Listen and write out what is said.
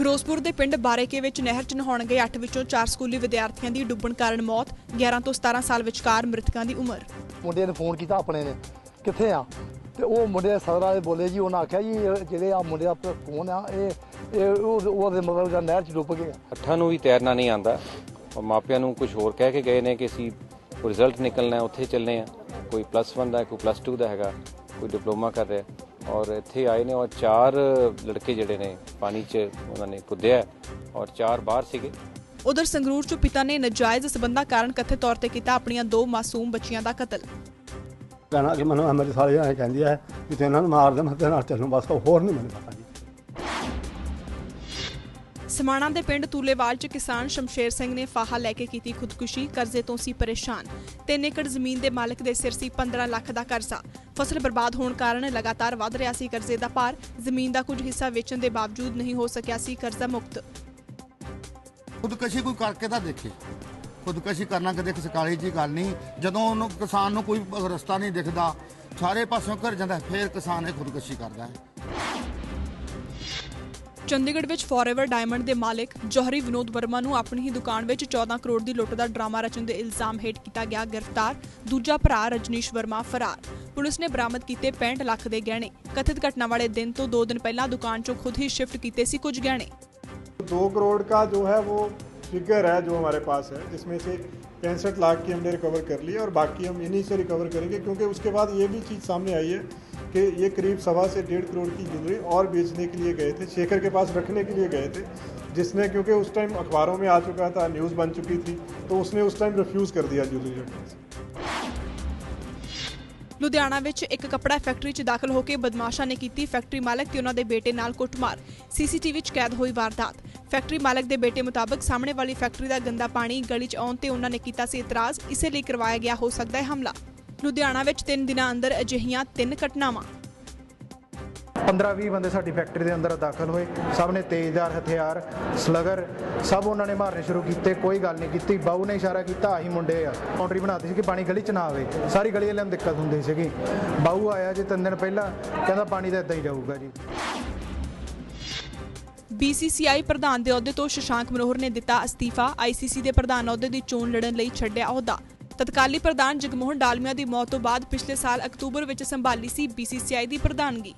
ਫਿਰੋਜ਼ਪੁਰ ਦੇ ਪਿੰਡ ਬਾਰੇਕੇ ਵਿੱਚ ਨਹਿਰ 'ਚ ਨਹਾਉਣ ਗਏ 8 ਵਿੱਚੋਂ 4 ਸਕੂਲੀ ਵਿਦਿਆਰਥੀਆਂ ਦੀ ਡੁੱਬਣ ਕਾਰਨ ਮੌਤ 11 ਤੋਂ 17 ਸਾਲ ਵਿਚਕਾਰ ਮ੍ਰਿਤਕਾਂ ਦੀ ਉਮਰ। ਮੁੰਡੇ ਨੇ ਫੋਨ ਕੀਤਾ ਆਪਣੇ ਨੇ ਕਿੱਥੇ ਆ? ਤੇ ਉਹ ਮੁੰਡੇ ਦੇ ਸਦਰ ਵਾਲੇ ਬੋਲੇ ਜੀ ਉਹਨਾਂ ਆਖਿਆ ਜੀ ਜਿਹੜੇ ਆ ਮੁੰਡੇ ਦਾ ਫੋਨ ਆ ਇਹ ਇਹ ਉਹ ਉਹਦੇ ਮਤਲਬ ਜਾਂ ਨਹਿਰ ਚ ਡੁੱਬ ਗਏ ਆ ਅੱਠਾਂ ਨੂੰ ਵੀ ਤੈਰਨਾ ਨਹੀਂ ਆਂਦਾ। ਔਰ ਮਾਪਿਆਂ ਨੂੰ ਕੁਝ ਹੋਰ ਕਹਿ ਕੇ ਗਏ ਨੇ ਕਿ ਅਸੀਂ ਰਿਜ਼ਲਟ ਨਿਕਲਣਾ ਉੱਥੇ ਚੱਲਨੇ ਆ। ਕੋਈ ਪਲੱਸ 1 ਦਾ ਕੋਈ ਪਲੱਸ 2 ਦਾ ਹੈਗਾ ਕੋਈ ਡਿਪਲੋਮਾ ਕਰ ਰਿਹਾ। ਔਰ ਇੱਥੇ ਆਏ ਨੇ ਔਰ ਚਾਰ ਲੜਕੇ ਜਿਹੜੇ ਨੇ ਪਾਣੀ 'ਚ ਉਹਨਾਂ ਨੇ ਕੁੱਦਿਆ ਔਰ ਚਾਰ ਬਾਹਰ ਸੀਗੇ। ਉਧਰ ਸੰਗਰੂਰ 'ਚ ਪਿਤਾ ਨੇ ਨਜਾਇਜ਼ ਸਬੰਧਾਂ ਕਾਰਨ ਕਥਿਤ ਤੌਰ ਤੇ ਕੀਤਾ ਆਪਣੀਆਂ ਦੋ ਮਾਸੂਮ ਬੱਚੀਆਂ ਦਾ ਕਤਲ। ਕਹਿਣਾ ਕਿ ਮੈਨੂੰ ਮੇਰੇ ਸਾਰੇ ਐਂ ਕਹਿੰਦੀ ਹੈ ਕਿ ਤੂੰ ਇਹਨਾਂ ਨੂੰ ਮਾਰ ਦੇ ਮੈਂ ਤੇਰੇ ਨਾਲ ਚੱਲੂ ਬਸ ਹੋਰ ਨਹੀਂ ਮੈਨੂੰ ਪਤਾ ਜੀ। ਸਮਾਣਾ ਦੇ ਪਿੰਡ ਤੂਲੇਵਾਲ 'ਚ ਕਿਸਾਨ ਸ਼ਮਸ਼ੇਰ ਸਿੰਘ ਨੇ ਫਾਹਾ ਲੈ ਕੇ ਕੀਤੀ ਖੁਦਕੁਸ਼ੀ ਕਰਜ਼ੇ ਤੋਂ ਸੀ ਪਰੇਸ਼ਾਨ। 3 ਏਕੜ ਜ਼ਮੀਨ ਦੇ ਮਾਲਕ ਦੇ ਸਿਰ ਸੀ 15 ਲੱਖ ਦਾ ਕਰਜ਼ਾ। ਫਸਲ ਬਰਬਾਦ ਹੋਣ ਕਾਰਨ ਲਗਾਤਾਰ ਵਧ ਰਿਹਾ ਸੀ ਕਰਜ਼ੇ ਦਾ ਭਾਰ। ਜ਼ਮੀਨ ਦਾ ਕੁਝ ਹਿੱਸਾ ਵੇਚਣ ਦੇ ਬਾਵਜੂਦ ਨਹੀਂ ਹੋ ਸਕਿਆ ਸੀ ਕਰਜ਼ਾ ਮੁਕਤ। ਖੁਦਕਸ਼ੀ ਕੋਈ ਕਰਕੇ ਤਾਂ ਦੇਖੇ। ਖੁਦਕਸ਼ੀ ਕਰਨਾ ਕਦੇ ਕਿਸੇ ਕਾਲੀ ਜੀ ਗੱਲ ਨਹੀਂ। ਜਦੋਂ ਉਹਨੂੰ ਕਿਸਾਨ ਨੂੰ ਕੋਈ ਰਸਤਾ ਨਹੀਂ ਦਿਖਦਾ, ਸਾਰੇ ਪਾਸਿਓਂ ਘਰ ਜਾਂਦਾ, ਫੇਰ ਕਿਸਾਨ ਇਹ ਖੁਦਕਸ਼ੀ ਕਰਦਾ ਹੈ। ਚੰਡੀਗੜ੍ਹ ਵਿੱਚ ਫੋਰਐਵਰ ਡਾਇਮੰਡ ਦੇ ਮਾਲਕ ਜੋਹਰੀ ਵਿਨੋਦ ਵਰਮਾ ਨੂੰ ਆਪਣੀ ਹੀ ਦੁਕਾਨ ਵਿੱਚ 14 ਕਰੋੜ ਦੀ ਲੁੱਟ ਦਾ ਡਰਾਮਾ ਰਚਣ ਦੇ ਇਲਜ਼ਾਮ ਹੇਠ ਕੀਤਾ ਗਿਆ ਗ੍ਰਿਫਤਾਰ ਦੂਜਾ ਭਰਾ ਰਜਨੀਸ਼ ਵਰਮਾ ਫਰਾਰ ਪੁਲਿਸ ਨੇ ਬਰਾਮਦ ਕੀਤੇ 65 ਲੱਖ ਦੇ ਗਹਿਣੇ ਕਥਿਤ ਘਟਨਾ ਵਾਲੇ ਦਿਨ ਤੋਂ 2 ਦਿਨ ਪਹਿਲਾਂ ਦੁਕਾਨ 'ਚੋਂ ਖੁਦ ਹੀ ਸ਼ਿਫਟ ਕੀਤੇ ਸੀ ਕੁਝ ਗਹਿਣੇ दो करोड़ का जो है वो फिगर है जो हमारे पास है जिसमें से पैंसठ लाख की हमने रिकवर कर ली है और बाकी हम इन्हीं से रिकवर करेंगे क्योंकि उसके बाद ये भी चीज़ सामने आई है कि ये करीब सवा से डेढ़ करोड़ की ज्वेलरी और बेचने के लिए गए थे शेखर के पास रखने के लिए गए थे जिसने क्योंकि उस टाइम अखबारों में आ चुका था न्यूज़ बन चुकी थी तो उसने उस टाइम रिफ्यूज़ कर दिया ज्वेलरी रखने से ਲੁਧਿਆਣਾ ਵਿੱਚ ਇੱਕ ਕੱਪੜਾ ਫੈਕਟਰੀ 'ਚ ਦਾਖਲ ਹੋ ਕੇ ਬਦਮਾਸ਼ਾਂ ਨੇ ਕੀਤੀ ਫੈਕਟਰੀ ਮਾਲਕ ਤੇ ਉਹਨਾਂ ਦੇ ਬੇਟੇ ਨਾਲ ਕੁੱਟਮਾਰ ਸੀਸੀਟੀਵੀ 'ਚ ਕੈਦ ਹੋਈ ਵਾਰਦਾਤ ਫੈਕਟਰੀ ਮਾਲਕ ਦੇ ਬੇਟੇ ਮੁਤਾਬਕ ਸਾਹਮਣੇ ਵਾਲੀ ਫੈਕਟਰੀ ਦਾ ਗੰਦਾ ਪਾਣੀ ਗਲੀ 'ਚ ਆਉਣ ਤੇ ਉਹਨਾਂ ਨੇ ਕੀਤਾ ਸੀ ਇਤਰਾਜ਼ ਇਸੇ ਲਈ ਕਰਵਾਇਆ ਗਿਆ ਹੋ ਸਕਦਾ ਹੈ ਹਮਲਾ ਲੁਧਿਆਣਾ ਵਿੱਚ 3 ਦਿਨਾਂ ਅੰਦਰ ਅਜਿਹੀਆਂ ਤਿੰਨ ਘਟਨਾਵਾਂ। 15-20 ਬੰਦੇ ਸਾਡੀ ਫੈਕਟਰੀ ਦੇ ਅੰਦਰ ਦਾਖਲ ਹੋਏ। ਸਭ ਨੇ ਤੇਜ਼ਦਾਰ ਹਥਿਆਰ ਸਲਗਰ ਸਭ ਉਹਨਾਂ ਨੇ ਮਾਰਨੇ ਸ਼ੁਰੂ ਕੀਤੇ ਕੋਈ ਗੱਲ ਨਹੀਂ ਕੀਤੀ ਬਾਊ ਨੇ ਇਸ਼ਾਰਾ ਕੀਤਾ ਆਹੀ ਮੁੰਡੇ ਆ। ਬਾਉਂਡਰੀ ਬਣਾਤੀ ਸੀ ਕਿ ਪਾਣੀ ਗਲੀ ਚ ਨਾ ਆਵੇ। ਸਾਰੀ ਗਲੀ ਵਾਲਿਆਂ ਨੂੰ ਦਿੱਕਤ ਹੁੰਦੀ ਸੀਗੀ। ਬਾਊ ਆਇਆ ਜੀ ਤਿੰਨ ਦਿਨ ਪਹਿਲਾਂ ਕਹਿੰਦਾ ਪਾਣੀ ਤਾਂ ਇਦਾਂ ਹੀ ਜਾਊਗਾ ਜੀ। BCCI ਪ੍ਰਧਾਨ ਦੇ ਅਹੁਦੇ ਤੋਂ ਸ਼ਸ਼ਾਂਕ ਮਨੋਹਰ ਨੇ ਦਿੱਤਾ ਅਸਤੀਫਾ। ICC ਦੇ ਪ੍ਰਧਾਨ ਅਹੁਦੇ ਦੀ ਚੋਣ ਲੜਨ ਲਈ ਛੱਡਿਆ ਅਹੁਦਾ। ਤਤਕਾਲੀ ਪ੍ਰਧਾਨ ਜਗਮੋਹਨ ਡਾਲਮੀਆ ਦੀ ਮੌਤ ਤੋਂ ਬਾਅਦ ਪਿਛਲੇ ਸਾਲ ਅਕਤੂਬਰ ਵਿੱਚ ਸੰਭਾਲੀ ਸੀ BCCI ਦੀ ਪ੍ਰਧਾਨਗੀ।